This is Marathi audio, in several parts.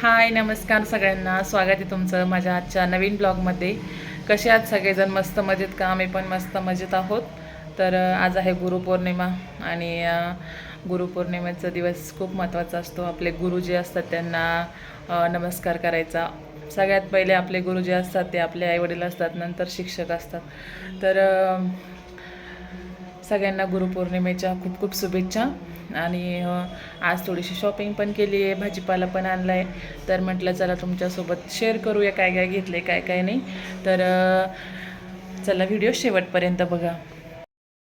हाय नमस्कार सगळ्यांना. स्वागत आहे तुमचं माझ्या आजच्या नवीन ब्लॉगमध्ये. कसे आहात सगळेजण? मस्त मजेत का? आम्ही पण मस्त मजेत आहोत. तर आज आहे गुरुपौर्णिमा आणि गुरुपौर्णिमेचा दिवस खूप महत्त्वाचा असतो. आपले गुरु जे असतात त्यांना नमस्कार करायचा. सगळ्यात पहिले आपले गुरु जे असतात ते आपले आईवडील असतात नंतर शिक्षक असतात. तर सगळ्यांना गुरुपौर्णिमेच्या खूप खूप शुभेच्छा. आणि आज थोडीशी शॉपिंग पण केली आहे भाजीपाला पण आणला आहे तर म्हटलं चला तुमच्यासोबत शेअर करूया काय काय घेतले काय काय नाही. तर चला व्हिडिओ शेवटपर्यंत बघा.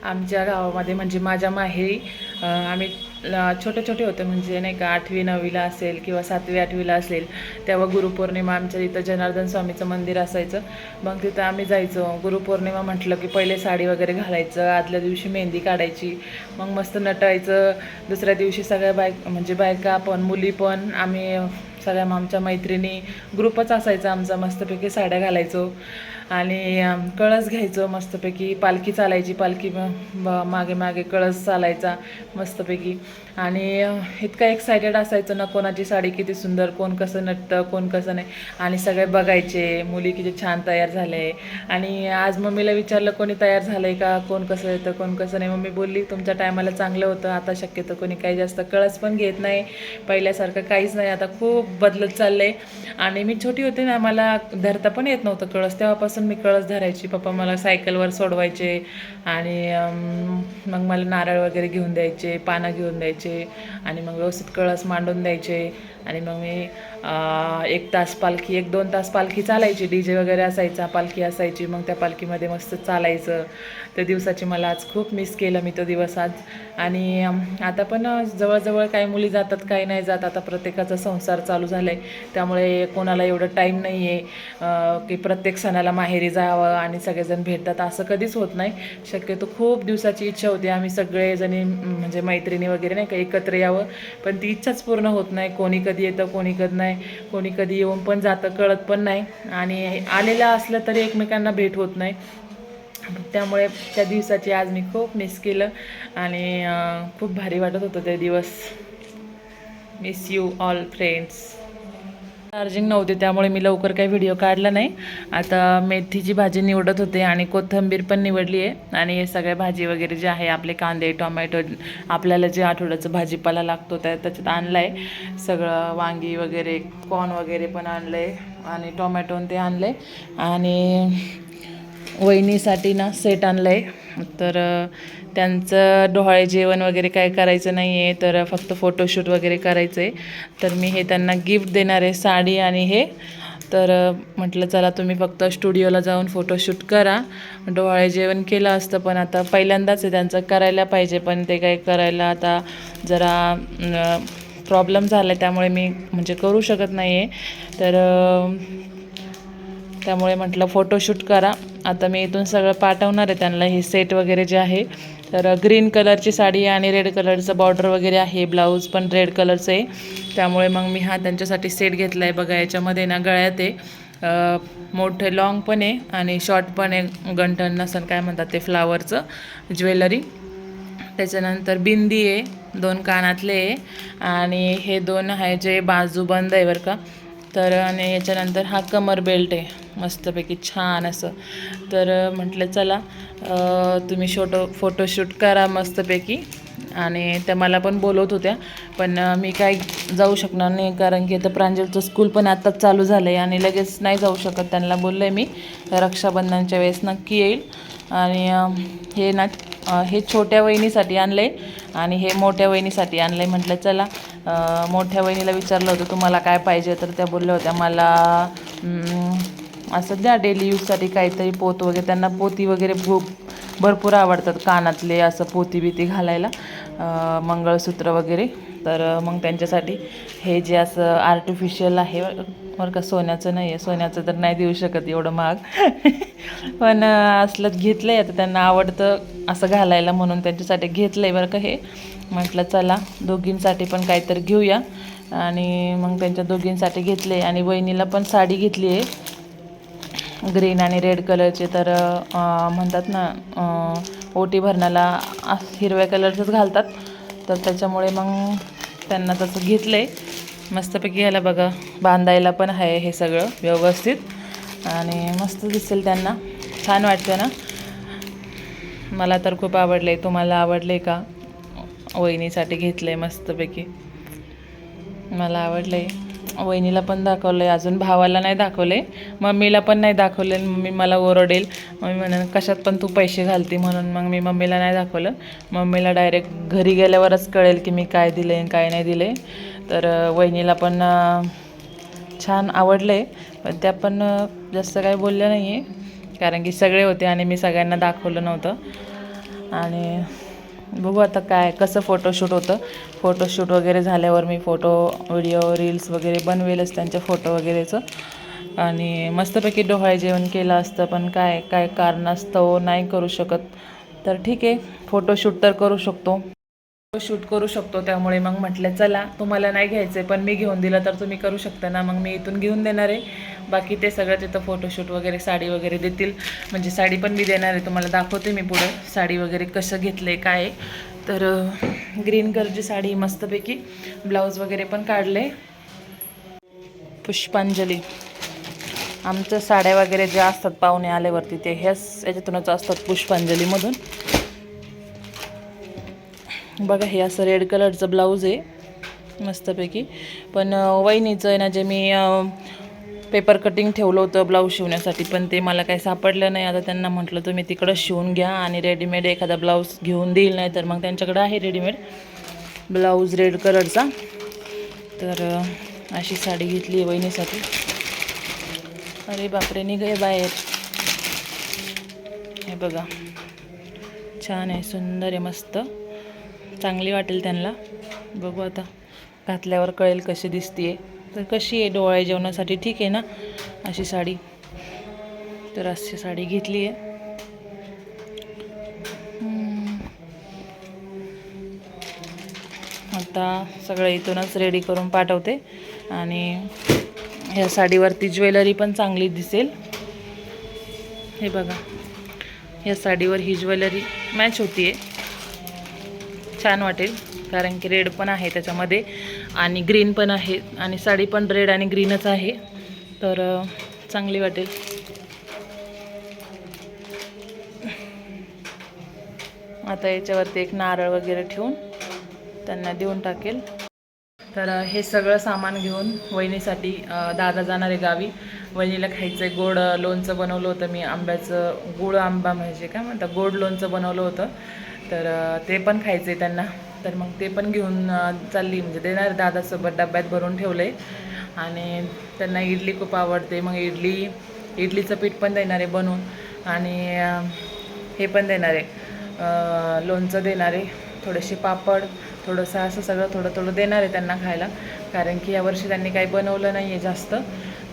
आमच्या गावामध्ये म्हणजे माझ्या माहेरी आम्ही छोटे छोटे होते म्हणजे नाही का आठवी नववीला असेल किंवा सातवी आठवीला असेल तेव्हा गुरुपौर्णिमा आमच्या इथं जनार्दन स्वामीचं मंदिर असायचं. मग तिथं आम्ही जायचो. गुरुपौर्णिमा म्हटलं की पहिले साडी वगैरे घालायचं आदल्या दिवशी मेहंदी काढायची मग मस्त नटायचं. दुसऱ्या दिवशी सगळ्या बायक म्हणजे बायका पण मुली पण आम्ही सगळ्या आमच्या मैत्रिणी ग्रुपच असायचा आमचा मस्तपैकी साड्या घालायचो. आणि कळस घ्यायचं मस्तपैकी. पालखी चालायची पालखी मागे मागे कळस चालायचा मस्तपैकी. आणि इतका एक्सायटेड असायचं ना कोणाची साडी किती सुंदर कोण कसं नटतं कोण कसं नाही. आणि सगळे बघायचे मुली किती छान तयार झाले. आणि आज मम्मीला विचारलं कोणी तयार झालं आहे का? कोण कसं येतं कोण कसं नाही? मम्मी बोलली तुमच्या टायमाला चांगलं होतं आता शक्यतो कोणी काही जास्त कळस पण घेत नाही. पहिल्यासारखं काहीच नाही आता खूप बदलत चाललं आहे आणि मी छोटी होते ना मला धरता पण येत नव्हतं कळस. तेव्हापासून मी कळस धरायची. पप्पा मला सायकलवर सोडवायचे आणि मग मला नारळ वगैरे घेऊन द्यायचे पानं घेऊन द्यायचे आणि मग व्यवस्थित कळस मांडून द्यायचे आणि मग मी एक तास पालखी एक दोन तास पालखी चालायची. डी जे वगैरे असायचा पालखी असायची मग त्या पालखीमध्ये मस्त चालायचं. त्या दिवसाची मला आज खूप मिस केलं मी तो दिवस आज. आणि आता पण जवळजवळ काही मुली जातात काही नाही जात आता प्रत्येकाचा संसार चालू झाला आहे त्यामुळे कोणाला एवढं टाईम नाही आहे की प्रत्येक सणाला माहेरी जावं आणि सगळेजण भेटतात असं कधीच होत नाही. शक्यतो खूप दिवसाची इच्छा होती. आम्ही सगळेजणी म्हणजे मैत्रिणी वगैरे नाही का एकत्र यावं. पण ती इच्छाच पूर्ण होत नाही. कोणी कधी येतं कोणी कधी नाही. कोणी कधी येऊन पण जातं कळत पण नाही. आणि आलेलं असलं तरी एकमेकांना भेट होत नाही. त्यामुळे त्या दिवसाची आज मी खूप मिस केलं आणि खूप भारी वाटत होतं ते दिवस. Miss you all friends charging नव्हते त्यामुळे मी लवकर काही व्हिडिओ काढला नाही. आता मेथीची भाजी निवडत होते आणि कोथिंबीर पण निवडली आहे आणि हे सगळ्या भाजी वगैरे जे आहे आपले कांदे टोमॅटो आपल्याला जे आठवड्याचं भाजीपाला लागतो त्या त्याच्यात आणला आहे सगळं वांगी वगैरे कॉर्न वगैरे पण आणलं आहे आणि टोमॅटो आणि ते आणलं आहे आणि वहिनीसाठी ना सेट आणलं आहे तर त्यांचं डोहाळे जेवण वगैरे काय करायचं नाही आहे तर फक्त फोटोशूट वगैरे करायचं आहे तर मी हे त्यांना गिफ्ट देणार आहे साडी आणि हे. तर म्हटलं चला तुम्ही फक्त स्टुडिओला जाऊन फोटोशूट करा. डोहाळे जेवण केलं असतं पण आता पहिल्यांदाच आहे त्यांचं करायला पाहिजे पण ते काय करायला आता जरा प्रॉब्लेम झाला आहे त्यामुळे मी म्हणजे करू शकत नाही आहे तर त्यामुळे म्हटलं फोटोशूट करा. आता मी इथून सगळं पाठवणार आहे त्यांना. हे सेट वगैरे जे आहे तर ग्रीन कलरची साडी आणि रेड कलरचं बॉर्डर वगैरे आहे. ब्लाऊज पण रेड कलरचं आहे. त्यामुळे मग मी हा त्यांच्यासाठी सेट घेतला आहे बघा. याच्यामध्ये ना गळ्यात आहे. मोठे लॉंग पण आहे आणि शॉर्ट पण आहे. गंठन नसन काय म्हणतात ते फ्लावरचं ज्वेलरी त्याच्यानंतर बिंदी आहे दोन कानातले आहे. आणि हे दोन आहे जे बाजूबंद आहे बरं का. तर आणि याच्यानंतर हा कमर बेल्ट आहे. मस्तपैकी छान असं. तर म्हटलं चला तुम्ही शोटो फोटोशूट करा मस्तपैकी. आणि त्या मला पण बोलवत होत्या. पण मी काय जाऊ शकणार नाही कारण की आता प्रांजलचं स्कूल पण आत्ताच चालू झालं आहे आणि लगेच नाही जाऊ शकत त्यांना बोललं आहे मी. रक्षाबंधनच्या वेळेस नक्की येईल. आणि हे ना हे छोट्या वहिनीसाठी आणलं आहे आणि हे मोठ्या वहिनीसाठी आणलं आहे म्हटलं चला मोठ्या वहिनीला विचारलं होतं तुम्हाला काय पाहिजे? तर त्या बोलल्या होत्या मला असं द्या डेली यूजसाठी काहीतरी पोत वगैरे. त्यांना पोती वगैरे भू भरपूर आवडतात कानातले असं पोती बिती घालायला मंगळसूत्र वगैरे. तर मग त्यांच्यासाठी हे जे असं आर्टिफिशियल आहे बरं का सोन्याचं नाही आहे सोन्याचं तर नाही देऊ शकत एवढं महाग. पण असलं घेतलं आहे आता त्यांना आवडतं असं घालायला म्हणून त्यांच्यासाठी घेतलं आहे बरं का हे. म्हटलं चला दोघींसाठी पण काहीतरी घेऊया. आणि मग त्यांच्या दोघींसाठी घेतले. आणि वहिनीला पण साडी घेतली आहे. ग्रीन आणि रेड कलरचे. तर म्हणतात ना ओटी भरण्याला हिरव्या कलरचंच घालतात. तर त्याच्यामुळे मग त्यांना तसं घेतलं आहे मस्तपैकी याला बघा. बांधायला पण आहे हे सगळं व्यवस्थित. आणि मस्त दिसेल त्यांना. छान वाटतं ना? मला तर खूप आवडले तुम्हाला आवडले का? वहिनीसाठी घेतलं आहे मस्तपैकी. मला आवडलं आहे वहिनीला पण दाखवलं आहे अजून भावाला नाही दाखवलं आहे मम्मीला पण नाही दाखवलं आहे मम्मी मला ओरडेल. मम्मी म्हणून कशात पण तू पैसे घालते म्हणून. मग मी मम्मीला नाही दाखवलं. मम्मीला डायरेक्ट घरी गेल्यावरच कळेल की मी काय दिलं आहे काय नाही दिलं आहे तर वहिनीला पण छान आवडलं आहे पण त्या पण जास्त काही बोलल्या नाही आहे कारण की सगळे होते आणि मी सगळ्यांना दाखवलं नव्हतं. आणि बघू आता काय कसं फोटोशूट होतं. फोटोशूट वगैरे झाल्यावर मी फोटो व्हिडिओ रील्स वगैरे बनवेलच त्यांच्या फोटो वगैरेचं. आणि मस्तपैकी डोहाळे जेवण केलं असतं पण काय काय कारणास्तव हो, नाही करू शकत. तर ठीक आहे फोटोशूट तर करू शकतो. शूट करू शकतो त्यामुळे मग म्हटलं चला तुम्हाला नाही घ्यायचं आहे पण मी घेऊन दिलं तर तुम्ही करू शकता ना मग मी इथून घेऊन देणार आहे. बाकी ते सगळं तिथं फोटोशूट वगैरे साडी वगैरे देतील. म्हणजे साडी पण मी देणार आहे तुम्हाला दाखवते मी पुढं साडी वगैरे कसं घेतलं आहे. काय तर ग्रीन कलरची साडी मस्तपैकी ब्लाऊज वगैरे पण काढले पुष्पांजली. आमच्या साड्या वगैरे ज्या असतात पाहुणे आल्यावरती ते ह्याच याच्यातूनच असतात पुष्पांजलीमधून. बघा हे असं रेड कलरचं ब्लाऊज आहे मस्तपैकी. पण वहिनीचं आहे ना जे मी पेपर कटिंग ठेवलं होतं ब्लाऊज शिवण्यासाठी पण ते मला काही सापडलं नाही. आता त्यांना म्हटलं तुम्ही तिकडं शिवून घ्या आणि रेडीमेड एखादा ब्लाऊज घेऊन देईल नाही तर. मग त्यांच्याकडं आहे रेडीमेड ब्लाऊज रेड कलरचा तर अशी साडी घेतली आहे वहिनीसाठी. अरे बापरे निघे बाहेर. हे बघा. छान आहे सुंदर आहे मस्त. चांगली वाटेल त्यांना. बघू आता घातल्यावर कळेल कशी दिसते तर कशी आहे डोळ्या जेवणासाठी? ठीक आहे ना? अशी साडी. तर अशी साडी घेतली आहे आता सगळं इथूनच रेडी करून पाठवते. आणि ह्या साडीवरती ज्वेलरी पण चांगली दिसेल. हे बघा. ह्या साडीवर ही ज्वेलरी मॅच होती आहे छान वाटेल कारण की रेड पण आहे त्याच्यामध्ये आणि ग्रीन पण आहे आणि साडी पण रेड आणि ग्रीनच आहे. तर चांगली वाटेल. आता याच्यावरती एक नारळ वगैरे ठेवून त्यांना देऊन टाकेल. तर हे सगळं सामान घेऊन वहिनीसाठी दादा जाणार आहे गावी. वहिनीला खायचं आहे गोड लोणचं बनवलं होतं मी आंब्याचं गुळ आंबा म्हणजे काय म्हणतात गोड लोणचं बनवलं होतं. तर ते पण खायचे त्यांना. तर मग ते पण घेऊन चालली. म्हणजे देणार दादासोबत डब्यात भरून ठेवलं आहे आणि त्यांना इडली खूप आवडते. मग इडली इडलीचं पीठ पण देणार आहे बनवून आणि हे पण देणार. आहे लोणचं देणार. आहे थोडेसे पापड थोडंसं असं सगळं थोडं थोडं देणार आहे त्यांना खायला. कारण की यावर्षी त्यांनी काही बनवलं नाही आहे जास्त.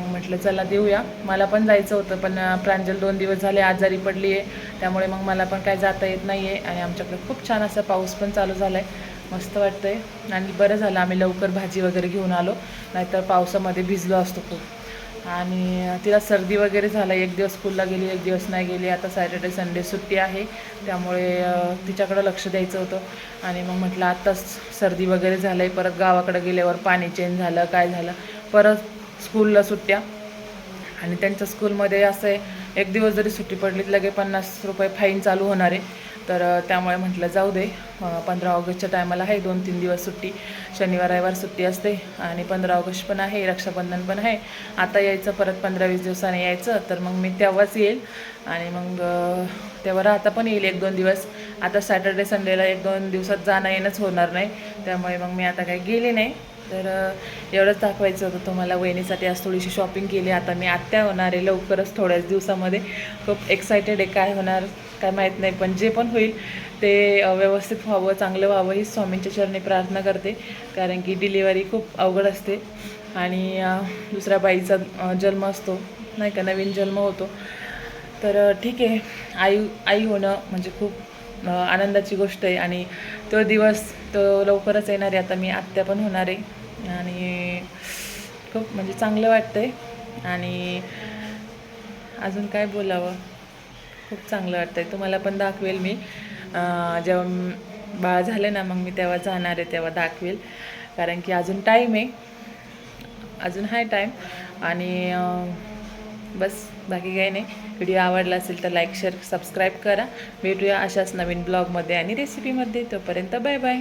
मग म्हटलं चला देऊया. मला पण जायचं होतं पण प्रांजल दोन दिवस झाले आजारी पडली आहे त्यामुळे मग मला पण काय जाता येत नाही आहे आणि आमच्याकडे खूप छान असा पाऊस पण चालू झाला आहे मस्त वाटतं आहे आणि बरं झालं आम्ही लवकर भाजी वगैरे घेऊन आलो. नाहीतर पावसामध्ये भिजलो असतो खूप. आणि तिला सर्दी वगैरे झाला. एक दिवस स्कूलला गेली एक दिवस नाही गेली. आता सॅटर्डे संडे सुट्टी आहे. त्यामुळे तिच्याकडं लक्ष द्यायचं होतं. आणि मग म्हटलं आत्ताच सर्दी वगैरे झालं आहे परत गावाकडं गेल्यावर पाणी चेंज झालं काय झालं? परत स्कूलला सुट्ट्या. आणि त्यांच्या स्कूलमध्ये असं आहे एक दिवस जरी सुट्टी पडली तर लगे पन्नास रुपये फाईन चालू होणार आहे. तर त्यामुळे म्हटलं जाऊ दे. पंधरा ऑगस्टच्या टायमाला आहे दोन तीन दिवस सुट्टी. शनिवार रविवार सुट्टी असते. आणि पंधरा ऑगस्ट पण आहे रक्षाबंधन पण आहे. आता यायचं परत पंधरा वीस दिवसाने यायचं. तर मग मी तेव्हाच येईल. आणि मग तेव्हा राहता पण येईल एक दोन दिवस. आता सॅटर्डे संडेला एक दोन दिवसात जाणं येणंच होणार नाही. त्यामुळे मग मी आता काही गेले नाही. तर एवढंच दाखवायचं होतं तुम्हाला वहिनीसाठी. आज थोडीशी शॉपिंग केली. आता मी आत्या होणार आहे लवकरच थोड्याच दिवसामध्ये. खूप एक्सायटेड आहे काय होणार काय माहीत नाही. पण जे पण होईल ते व्यवस्थित व्हावं चांगलं व्हावं ही स्वामींच्या चरणी प्रार्थना करते. कारण की डिलिव्हरी खूप अवघड असते. आणि दुसऱ्या बाईचा जन्म असतो. नाही का? नवीन जन्म होतो. तर ठीक आहे. आई आई होणं म्हणजे खूप आनंदाची गोष्ट आहे. आणि तो दिवस तो लवकरच येणार आहे. आता मी आत्या पण होणार आहे. आणि खूप म्हणजे चांगलं वाटतं आहे आणि अजून काय बोलावं? खूप चांगलं वाटतं आहे तुम्हाला पण दाखवेल मी. जेव्हा बाळ झालं ना मग मी तेव्हा जाणार आहे तेव्हा दाखवेल. कारण की अजून टाईम आहे. अजून हाय टाईम आणि बस बाकी काही नाही. व्हिडिओ आवडला असेल तर लाईक शेअर सबस्क्राईब करा. भेटूया अशाच नवीन ब्लॉगमध्ये आणि रेसिपीमध्ये तोपर्यंत बाय बाय